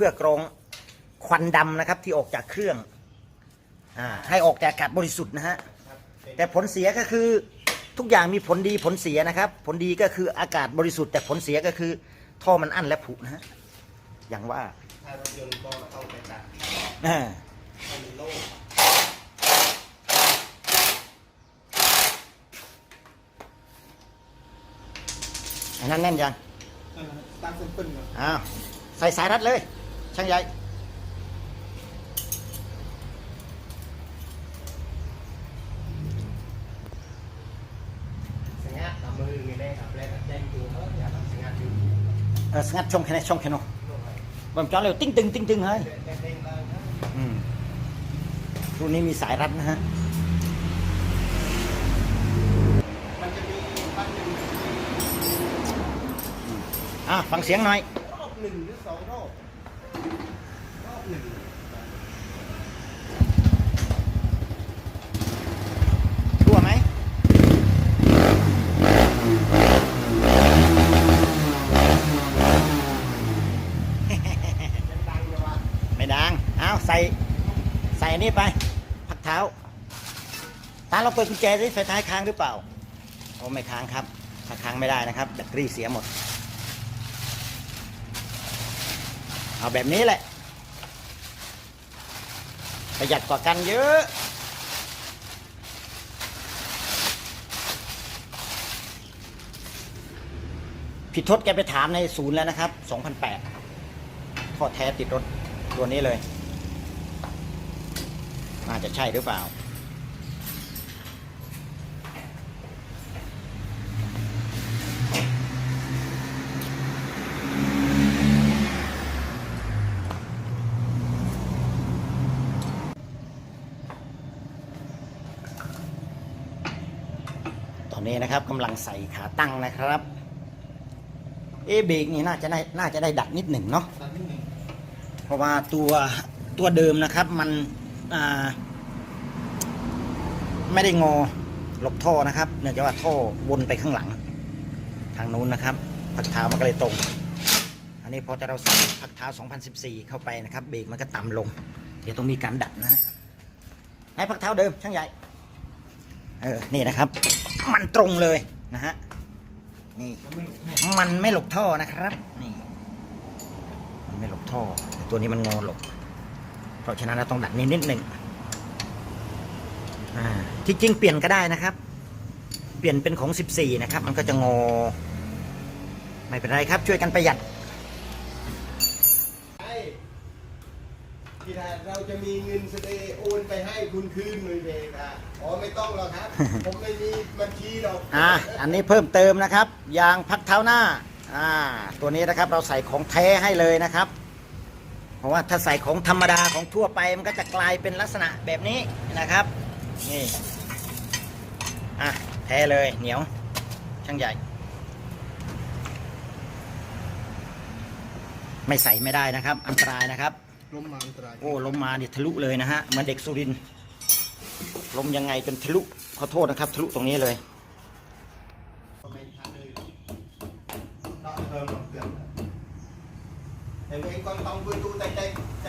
พื่อกรองควันดำนะครับที่ออกจากเครื่องอ่าให้ออกแต่อากาศบริสุทธิ์นะฮะแต่ผลเสียก็คือทุกอย่างมีผลดีผลเสียนะครับ ผลดีก็คืออากาศบริสุทธิ์แต่ผลเสียก็คือท่อมันอั้นและผุนะฮะอย่างว่าถ้ารถยนต์ก็ต้องไปตัดอ่าให้มันโล่งอันนั้นแน่นยังตั้งเส้นปึ้งครับอ้าวใส่สายรัดเลย ช่างใหญ่สงัดเอามือมีแรงครับแรงแจ้งตัวเขาอย่าทำสงัดอยู่เออสงัดช่องแค่ไหนช่องแค่ไหนบ่มจอเร็วติ้งตึงติ้งตึงเฮ้ยเด้งเด้งเลยนะอืมรุ่นนี้มีสายรัดนะฮะมันจะมีพันหนึ่งอะฟังเสียงหน่อยรอบหนึ่งหรือสองรอบ ทั่วไหมไม่ดัง เอาใส่ ใส่อันนี้ไป พักเท้า ตาเราเปิดกุญแจสิไฟท้ายค้างหรือเปล่าโอ้ไม่ค้างครับ ถ้าค้างไม่ได้นะครับแบตเตอรี่เสียหมด เอาแบบนี้แหละ ประหยัดกว่ากันเยอะพี่ทศแกไปถามในศูนย์แล้วนะครับ2008ท่อแท้ติดรถตัวนี้เลย น่าจะใช่หรือเปล่า ตอนนี้นะครับกำลังใส่ขาตั้งนะครับ เอะเบรกนี่น่าจะได้น่าจะได้ดัดนิดหนึ่งเนาะตัดที่หนึ่งเพราะว่าตัวตัวเดิมนะครับมันอ่าไม่ได้งอหลบท่อนะครับ เนื่องจากว่าท่อวนไปข้างหลัง ทางนู้นนะครับพักเท้ามันก็เลยตรง อันนี้พอจะเราใส่พักเท้า 2014 เข้าไปนะครับ เบรกมันก็ต่ำลง เดี๋ยวต้องมีการดัดนะฮะให้พักเท้าเดิมช่างใหญ่ เออ นี่นะครับ มันตรงเลยนะฮะ นี่ มันไม่หลบท่อนะครับ นี่ มันไม่หลบท่อต่ตัวนี้มันงอหลบ เพราะฉะนั้นเราต้องดัดนิดนิดหนึ่งอ่า ที่จริงเปลี่ยนก็ได้นะครับ เปลี่ยนเป็นของ 14 นะครับ มันก็จะงอ ไม่เป็นไรครับ ช่วยกันประหยัด ที่ถ้าเราจะมีเงินสเตย์โอนไปให้คุณคืนเลยเด็กอะอ๋อไม่ต้องหรอกครับ ผมไม่มีบัญชีหรอกอ่าอันนี้เพิ่มเติมนะครับ ยางพักเท้าหน้าอ่าตัวนี้นะครับเราใส่ของแท้ให้เลยนะครับ เพราะว่าถ้าใส่ของธรรมดาของทั่วไปมันก็จะกลายเป็นลักษณะแบบนี้นะครับนี่อะแท้เลยเหนียวช่างใหญ่ ไม่ใส่ไม่ได้นะครับ อันตรายนะครับ ล้มมาอันตรายโอ้ลมมาเนี่ยทะลุเลยนะฮะเหมือนเด็กสุรินทร์ลมยังไงจนทะลุขอโทษนะครับ ทะลุตรงนี้เลยไม่ทันเลยต้องเพิ่มเกือบแต่เองก็ต้องไปดูใจใจใจ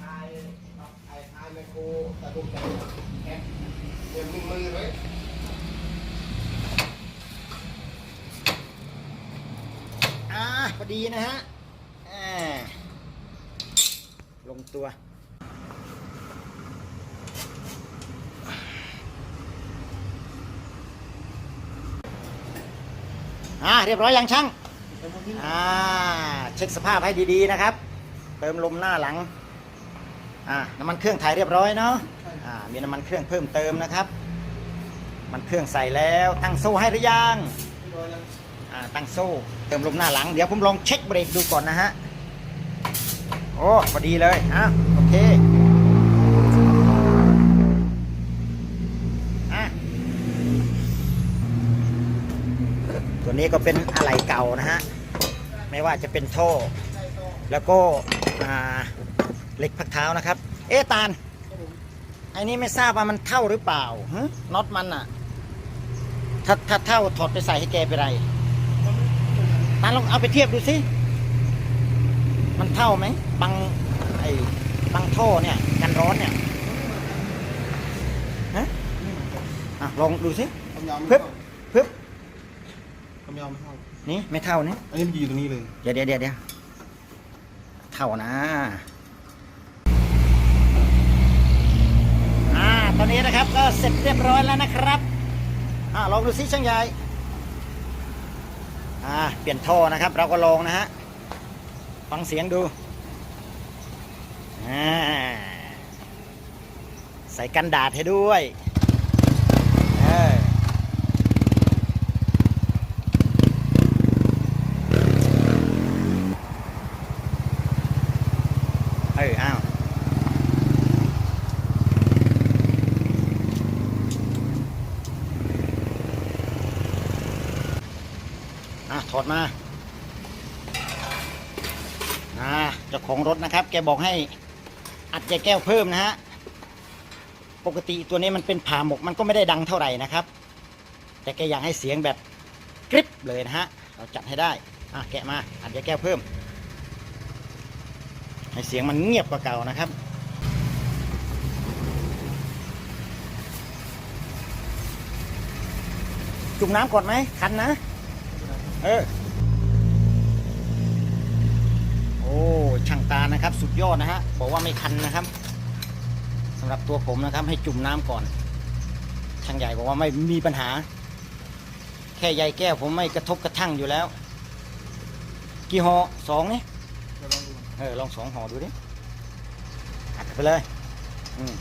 ไอ้ไอ้ไอ้ไมโครตะลุกตะลุกแคปเดี๋ยวมื อ่าพอดีนะฮะอ่าลงตัวอ่าเรียบร้อยยังช่างอ่าเช็คสภาพให้ดีๆนะครับ เติมลมหน้าหลังอ่าน้ำมันเครื่องถ่ายเรียบร้อยเนาะอ่ามีน้ำมันเครื่องเพิ่มเติมนะครับ มันเครื่องใส่แล้วตั้งโซ่ให้หรือยังอ่าตั้งโซ่ เติมลมหน้าหลัง เดี๋ยวผมลองเช็คเบรกดูก่อนนะฮะ โอ้พอดีเลยอะโอเคอะตัวนี้ก็เป็นอะไหล่เก่านะฮะ ไม่ว่าจะเป็นโท่แล้วก็อ่าเหล็กพักเท้านะครับ เอ๊ตาลไออันนี้ไม่ทราบว่ามันเท่าหรือเปล่าน็อตมันอะ ถ้าถ้าเท่าถอดไปใส่ให้แกไปไรตาลองเอาไปเทียบดูสิ มันเท่าไหมบังไอ้บังท่อเนี่ย กันร้อนเนี่ยฮะอะลองดูสิความยาวไม่ปึ๊บเท่าปึ๊บความยาวไม่เท่านี่ไม่เท่านี่อันนี้มันจะอยู่ตรงนี้เลย เดี๋ยวเดี๋ยวเดี๋ยวเดี๋ยวเท่านะ อ่า ตอนนี้นะครับก็เสร็จเรียบร้อยแล้วนะครับ อ่าลองดูซิช่างใหญ่อ่าเปลี่ยนท่อนะครับ เราก็ลองนะฮะฟังเสียงดูอ่าใส่กันดาษให้ด้วยเออเอออ้าว ถอดมาอ่าเจ้าของรถนะครับ แกบอกให้อัดใจแก้วเพิ่มนะฮะ ปกติตัวนี้มันเป็นผ่าหมกมันก็ไม่ได้ดังเท่าไหร่นะครับ แต่แกอยากให้เสียงแบบกริบเลยนะฮะ เราจัดให้ได้ อะแกะมา อัดใจแก้วเพิ่ม ให้เสียงมันเงียบกว่าเก่านะครับจุ่มน้ำก่อนไหมคันนะ เออ โอ้ ช่างตานะครับ สุดยอดนะฮะ บอกว่าไม่คันนะครับสำหรับตัวผมนะครับ ให้จุ่มน้ำก่อน ช่างใหญ่บอกว่าไม่มีปัญหา แค่ใยแก้วผมไม่กระทบกระทั่งอยู่แล้ว กี่ห่อสองนี่เดี๋ยวลองดูเออ ลองสองห่อดูดิอัดไปเลย อืม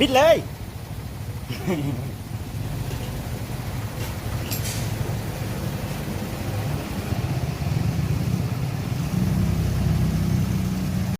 บิดเลย